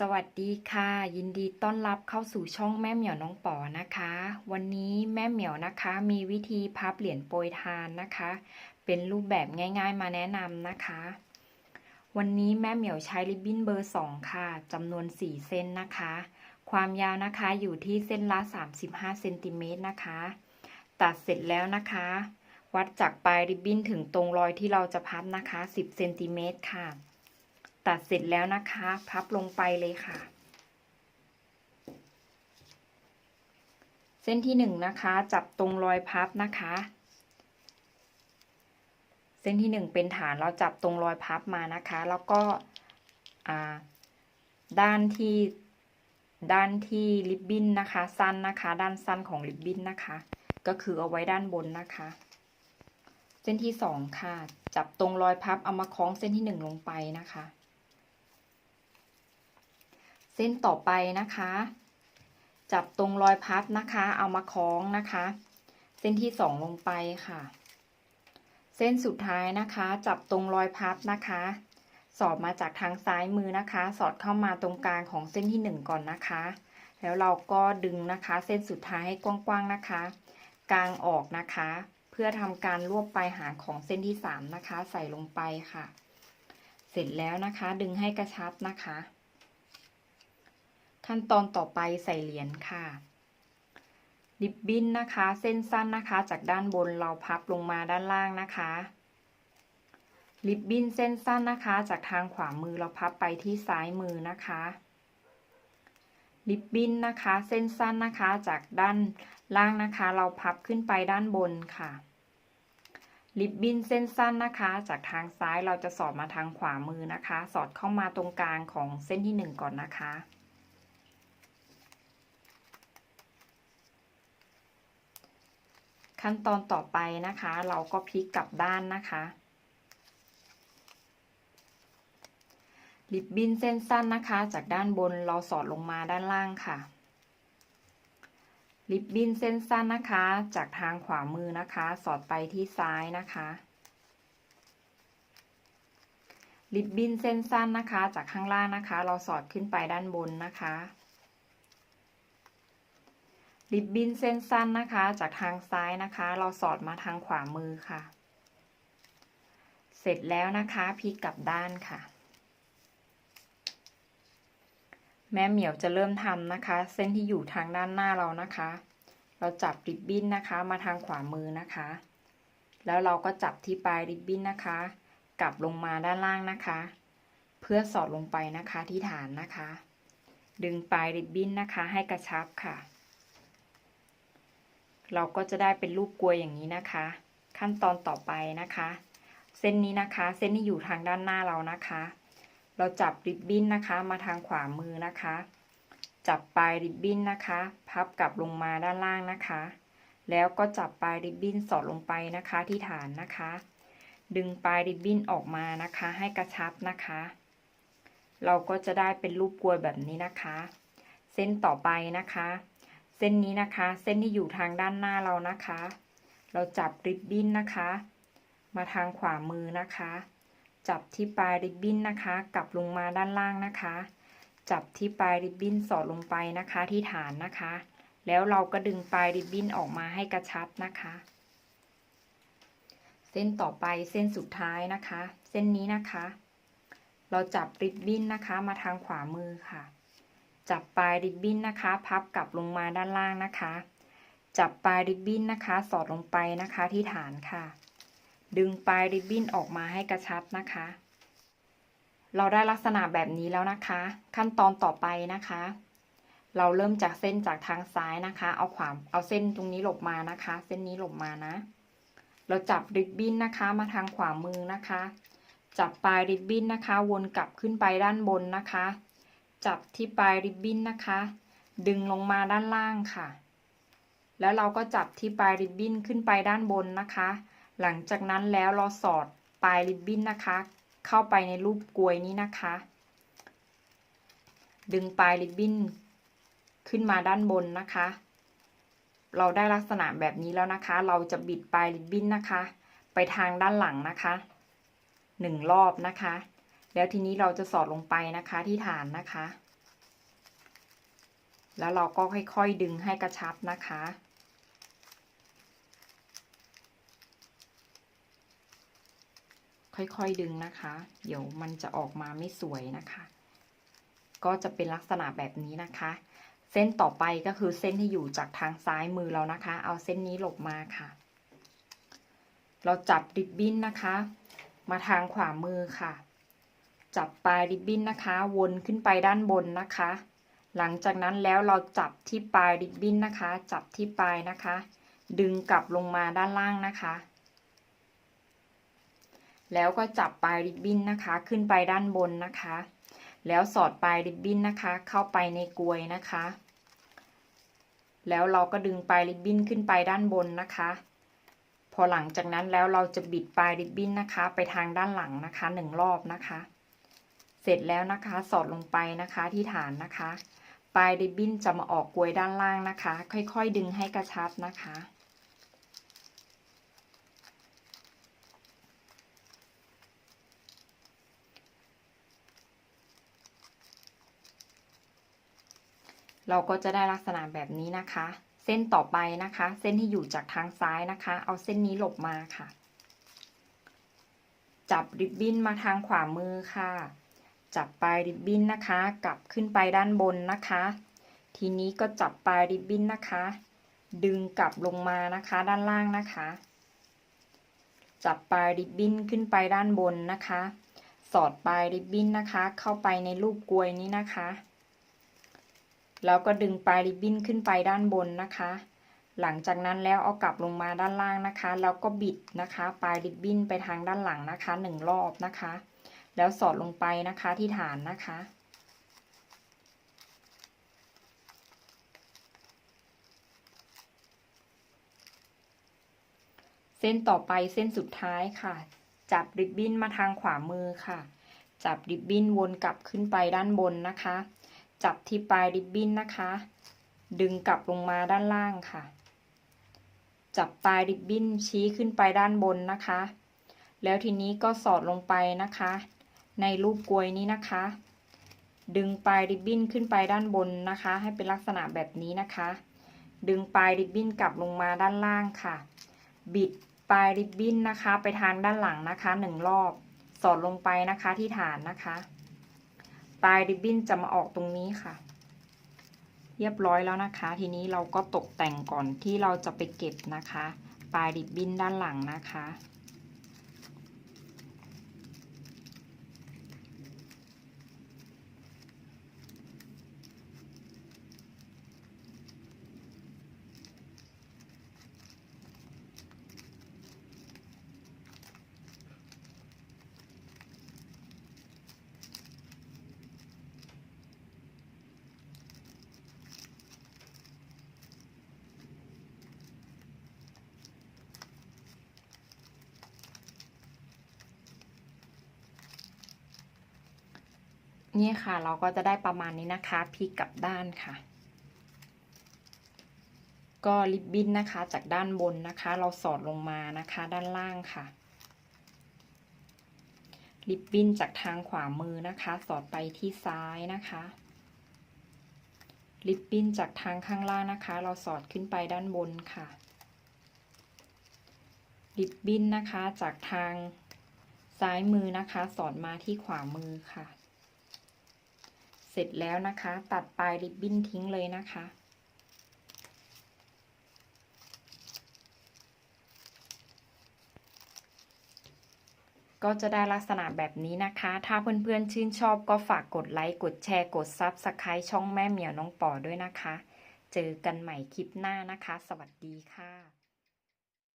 สวัสดีค่ะ ยินดีต้อนรับเข้าสู่ช่องแม่เหมียวน้องป๋อนะคะ วันนี้แม่เหมียวนะคะ มีวิธีพับเหรียญโปรยทานนะคะ เป็นรูปแบบง่าย ๆ มาแนะนำนะคะ วันนี้แม่เหมียวใช้ริบบิ้นเบอร์ 2 ค่ะจำนวน 4 เส้นนะคะ ความยาวนะคะอยู่ที่เส้นละ 35เซนติเมตรนะคะ ตัดเสร็จแล้วนะคะ วัดจากปลายริบบิ้นถึงตรงรอยที่เราจะพับนะคะ 10เซนติเมตรค่ะ ตัดเสร็จแล้วนะคะ พับลงไปเลยค่ะ เส้นที่หนึ่งนะคะ จับตรงรอยพับนะคะ เส้นที่หนึ่งเป็นฐานเราจับตรงรอยพับมานะคะ แล้วก็ด้านที่ด้านที่ริบบิ้นนะคะ สั้นนะคะ ด้านสั้นของริบบิ้นนะคะ ก็คือเอาไว้ด้านบนนะคะ เส้นที่สองค่ะ จับตรงรอยพับเอามาคล้องเส้นที่หนึ่งลงไปนะคะ เส้นต่อไปนะคะ จับตรงรอยพับนะคะ เอามาคล้องนะคะ เส้นที่สองลงไปค่ะ เส้นสุดท้ายนะคะ จับตรงรอยพับนะคะ สอดมาจากทางซ้ายมือนะคะ สอดเข้ามาตรงกลางของเส้นที่หนึ่งก่อนนะคะ แล้วเราก็ดึงนะคะ เส้นสุดท้ายให้กว้างๆนะคะ กลางออกนะคะ เพื่อทำการรวบปลายหางของเส้นที่สามนะคะ ใส่ลงไปค่ะ เสร็จแล้วนะคะ ดึงให้กระชับนะคะ ขั้นตอนต่อไปใส่เหรียญค่ะริบบิ้นนะคะ เส้นสั้นนะคะ จากด้านบนเราพับลงมาด้านล่างนะคะริบบิ้นเส้นสั้นนะคะ จากทางขวามือเราพับไปที่ซ้ายมือนะคะริบบิ้นนะคะ เส้นสั้นนะคะ จากด้านล่างนะคะ เราพับขึ้นไปด้านบนค่ะริบบิ้นเส้นสั้นนะคะ จากทางซ้ายเราจะสอดมาทางขวามือนะคะ สอดเข้ามาตรงกลางของเส้นที่หนึ่งก่อนนะคะ ขั้นตอนต่อไปนะคะ เราก็พลิกกลับด้านนะคะริบบิ้นเส้นสั้นนะคะ จากด้านบนเราสอดลงมาด้านล่างค่ะริบบิ้นเส้นสั้นนะคะ จากทางขวามือนะคะ สอดไปที่ซ้ายนะคะริบบิ้นเส้นสั้นนะคะ จากข้างล่างนะคะ เราสอดขึ้นไปด้านบนนะคะ ริบบิ้นเส้นสั้นนะคะ จากทางซ้ายนะคะ เราสอดมาทางขวามือค่ะ เสร็จแล้วนะคะพลิกกลับด้านค่ะ แม่เหมียวจะเริ่มทำนะคะ เส้นที่อยู่ทางด้านหน้าเรานะคะ เราจับริบบิ้นนะคะมาทางขวามือนะคะ แล้วเราก็จับที่ปลายริบบิ้นนะคะ กลับลงมาด้านล่างนะคะ เพื่อสอดลงไปนะคะที่ฐานนะคะ ดึงปลายริบบิ้นนะคะ ให้กระชับค่ะ เราก็จะได้เป็นรูปกลวยอย่างนี้นะคะ ขั้นตอนต่อไปนะคะ เส้นนี้นะคะ เส้นที่อยู่ทางด้านหน้าเรานะคะ เราจับริบบิ้นนะคะมาทางขวามือนะคะ จับปลายริบบิ้นนะคะ พับกลับลงมาด้านล่างนะคะ แล้วก็จับปลายริบบิ้นสอดลงไปนะคะที่ฐานนะคะ ดึงปลายริบบิ้นออกมานะคะ ให้กระชับนะคะ เราก็จะได้เป็นรูปกลวยแบบนี้นะคะ เส้นต่อไปนะคะ เส้นนี้นะคะ เส้นที่อยู่ทางด้านหน้าเรานะคะ เราจับริบบิ้นนะคะ มาทางขวามือนะคะ จับที่ปลายริบบิ้นนะคะ กลับลงมาด้านล่างนะคะ จับที่ปลายริบบิ้นสอดลงไปนะคะที่ฐานนะคะ แล้วเราก็ดึงปลายริบบิ้นออกมาให้กระชับนะคะ เส้นต่อไปเส้นสุดท้ายนะคะ เส้นนี้นะคะ เราจับริบบิ้นนะคะมาทางขวามือค่ะ จับปลายริบบิ้นนะคะ พับกลับลงมาด้านล่างนะคะ จับปลายริบบิ้นนะคะ สอดลงไปนะคะที่ฐานค่ะ ดึงปลายริบบิ้นออกมาให้กระชับนะคะ เราได้ลักษณะแบบนี้แล้วนะคะ ขั้นตอนต่อไปนะคะ เราเริ่มจากเส้นจากทางซ้ายนะคะ เอาขวามเอาเส้นตรงนี้หลบมานะคะ เส้นนี้หลบมานะ เราจับริบบิ้นนะคะมาทางขวามือนะคะ จับปลายริบบิ้นนะคะ วนกลับขึ้นไปด้านบนนะคะ จับที่ปลายริบบิ้นนะคะ ดึงลงมาด้านล่างค่ะ แล้วเราก็จับที่ปลายริบบิ้นขึ้นไปด้านบนนะคะ หลังจากนั้นแล้วเราสอดปลายริบบิ้นนะคะ เข้าไปในรูปกลวยนี้นะคะ ดึงปลายริบบิ้นขึ้นมาด้านบนนะคะ เราได้ลักษณะแบบนี้แล้วนะคะ เราจะบิดปลายริบบิ้นนะคะ ไปทางด้านหลังนะคะหนึ่งรอบนะคะ แล้วทีนี้เราจะสอดลงไปนะคะที่ฐานนะคะ แล้วเราก็ค่อยๆดึงให้กระชับนะคะ ค่อยๆดึงนะคะ เดี๋ยวมันจะออกมาไม่สวยนะคะ ก็จะเป็นลักษณะแบบนี้นะคะ เส้นต่อไปก็คือเส้นที่อยู่จากทางซ้ายมือเรานะคะ เอาเส้นนี้หลบมาค่ะ เราจับริบบิ้นนะคะ มาทางขวามือค่ะ จับปลายริบบิ้นนะคะ วนขึ้นไปด้านบนนะคะ หลังจากนั้นแล้วเราจับที่ปลายริบบิ้นนะคะ จับที่ปลายนะคะ ดึงกลับลงมาด้านล่างนะคะ แล้วก็จับปลายริบบิ้นนะคะ ขึ้นไปด้านบนนะคะ แล้วสอดปลายริบบิ้นนะคะ เข้าไปในกลวยนะคะ แล้วเราก็ดึงปลายริบบิ้นขึ้นไปด้านบนนะคะพอหลังจากนั้นแล้วเราจะบิดปลายริบบิ้นนะคะ ไปทางด้านหลังนะคะหนึ่งรอบนะคะ เสร็จแล้วนะคะ สอดลงไปนะคะที่ฐานนะคะ ปลายริบบิ้นจะมาออกกลวยด้านล่างนะคะ ค่อยๆ ดึงให้กระชับนะคะ เราก็จะได้ลักษณะแบบนี้นะคะ เส้นต่อไปนะคะ เส้นที่อยู่จากทางซ้ายนะคะ เอาเส้นนี้หลบมาค่ะจับริบบิ้นมาทางขวามือค่ะ จับปลายริบบิ้นนะคะ กลับขึ้นไปด้านบนนะคะ ทีนี้ก็จับปลายริบบิ้นนะคะ ดึงกลับลงมานะคะด้านล่างนะคะ จับปลายริบบิ้นขึ้นไปด้านบนนะคะ สอดปลายริบบิ้นนะคะ เข้าไปในรูปกลวยนี้นะคะ แล้วก็ดึงปลายริบบิ้นขึ้นไปด้านบนนะคะ หลังจากนั้นแล้วเอากลับลงมาด้านล่างนะคะ แล้วก็บิดนะคะ ปลายริบบิ้นไปทางด้านหลังนะคะหนึ่งรอบนะคะ แล้วสอดลงไปนะคะที่ฐานนะคะ เส้นต่อไปเส้นสุดท้ายค่ะ จับริบบิ้นมาทางขวามือค่ะ จับริบบิ้นวนกลับขึ้นไปด้านบนนะคะ จับที่ปลายริบบิ้นนะคะ ดึงกลับลงมาด้านล่างค่ะ จับปลายริบบิ้นชี้ขึ้นไปด้านบนนะคะแล้วทีนี้ก็สอดลงไปนะคะ ในรูปกลวยนี้นะคะ ดึงปลายริบบิ้นขึ้นไปด้านบนนะคะ ให้เป็นลักษณะแบบนี้นะคะ ดึงปลายริบบิ้นกลับลงมาด้านล่างค่ะ บิดปลายริบบิ้นนะคะ ไปทางด้านหลังนะคะหนึ่งรอบ สอดลงไปนะคะที่ฐานนะคะ ปลายริบบิ้นจะมาออกตรงนี้ค่ะ เรียบร้อยแล้วนะคะ ทีนี้เราก็ตกแต่งก่อนที่เราจะไปเก็บนะคะ ปลายริบบิ้นด้านหลังนะคะ นี่ค่ะเราก็จะได้ประมาณนี้นะคะพลิกกลับด้านค่ะ ก็ริบบิ้นนะคะจากด้านบนนะคะ เราสอดลงมานะคะด้านล่างค่ะ ริบบิ้นจากทางขวามือนะคะ สอดไปที่ซ้ายนะคะริบบิ้นจากทางข้างล่างนะคะ เราสอดขึ้นไปด้านบนค่ะริบบิ้นนะคะจากทางซ้ายมือนะคะ สอดมาที่ขวามือค่ะ สร็จแล้วนะคะ ตัดปลายริบบิ้นทิ้งเลยนะคะ ก็จะได้ลักษณะแบบนี้นะคะ ถ้าเพื่อนๆชื่นชอบก็ฝากกดไลค์กดแชร์กด Subscribe ช่องแม่เหมียวน้องป่อด้วยนะคะ เจอกันใหม่คลิปหน้านะคะ สวัสดีค่ะ